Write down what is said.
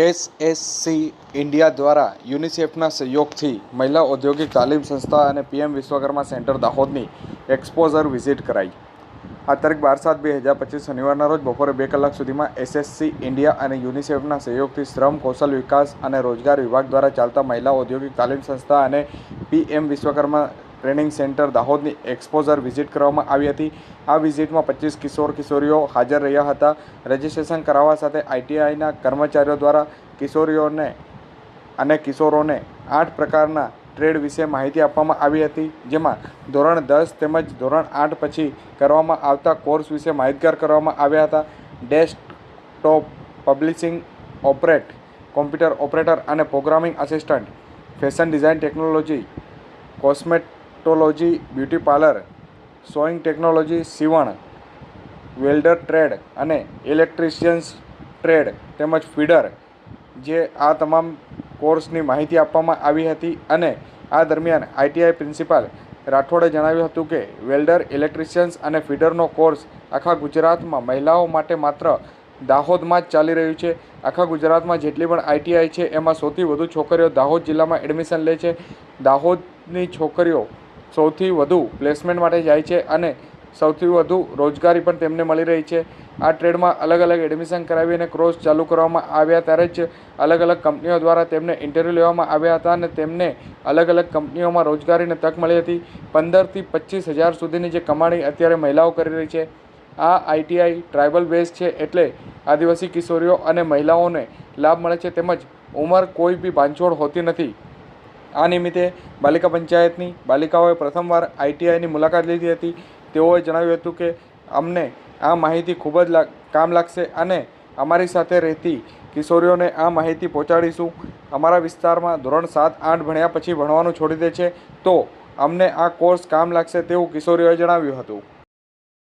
SSC India દ્વારા યુનિસેફના સહયોગથી મહિલા ઔદ્યોગિક તાલીમ સંસ્થા અને પીએમ વિશ્વકર્મા સેન્ટર દાહોદની એક્સપોઝર વિઝિટ કરાઈ. આ તારીખ બાર સાત બે હજાર પચીસ શનિવારના રોજ બપોરે બે કલાક સુધીમાં એસએસસી ઇન્ડિયા અને યુનિસેફના સહયોગથી શ્રમ, કૌશલ વિકાસ અને રોજગાર વિભાગ દ્વારા ચાલતા મહિલા ઔદ્યોગિક તાલીમ સંસ્થા અને પીએમ વિશ્વકર્મા ટ્રેનિંગ સેન્ટર દાહોદની એક્સપોઝર વિઝિટ કરવામાં આવી હતી. આ વિઝિટમાં પચીસ કિશોર કિશોરીઓ હાજર રહ્યા હતા. રજિસ્ટ્રેશન કરાવવા સાથે આઈટીઆઈના કર્મચારીઓ દ્વારા કિશોરીઓને અને કિશોરોને આઠ પ્રકારના ટ્રેડ વિશે માહિતી આપવામાં આવી હતી, જેમાં ધોરણ દસ તેમજ ધોરણ આઠ પછી કરવામાં આવતા કોર્સ વિશે માહિતગાર કરવામાં આવ્યા હતા. Desktop publishing operate, computer operator અને programming assistant, fashion design technology cosmetology beauty parlour sewing technology સીવણ વેલ્ડર ટ્રેડ અને ઇલેક્ટ્રિશિયન્સ ટ્રેડ તેમજ ફીડર જે આ તમામ કોર્સની માહિતી આપવામાં આવી હતી અને આ દરમિયાન આઈટીઆઈ પ્રિન્સિપાલ રાઠોડે જણાવ્યું હતું કે વેલ્ડર ઇલેક્ટ્રિશિયન્સ અને ફીડરનો કોર્સ આખા ગુજરાતમાં મહિલાઓ માટે માત્ર દાહોદમાં જ ચાલી રહ્યું છે. આખા ગુજરાતમાં જેટલી પણ આઈટીઆઈ છે, એમાં સૌથી વધુ છોકરીઓ દાહોદ જિલ્લામાં એડમિશન લે છે. દાહોદની છોકરીઓ સૌથી વધુ પ્લેસમેન્ટ માટે જાય છે અને સૌથી વધુ રોજગારી પણ તેમને મળી રહી છે. આ ટ્રેડમાં અલગ અલગ એડમિશન કરાવી અને કોર્સ ચાલુ કરવામાં આવ્યા ત્યારે જ અલગ અલગ કંપનીઓ દ્વારા તેમને ઇન્ટરવ્યૂ લેવામાં આવ્યા હતા અને તેમને અલગ અલગ કંપનીઓમાં રોજગારીને તક મળી હતી. પંદરથી પચીસ હજાર સુધીની જે કમાણી અત્યારે મહિલાઓ કરી રહી છે. આ આઈટીઆઈ ટ્રાઇબલ બેઝ છે એટલે આદિવાસી કિશોરીઓ અને મહિલાઓને લાભ મળે છે. તેમજ ઉંમર કોઈ બી બાંધછોડ હોતી નથી. આ નિમિત્તે બાલિકા પંચાયતની બાલિકાઓએ પ્રથમવાર આઈટીઆઈની મુલાકાત લીધી હતી. તેઓએ જણાવ્યું હતું કે, અમને આ માહિતી ખૂબ જ કામ લાગશે અને અમારી સાથે રહેતી કિશોરીઓને આ માહિતી પહોંચાડીશું. અમારા વિસ્તારમાં ધોરણ સાત, આઠ ભણ્યા પછી ભણવાનું છોડી દે છે. તો અમને આ કોર્સ કામ લાગશે, તેવું કિશોરીઓએ જણાવ્યું હતું.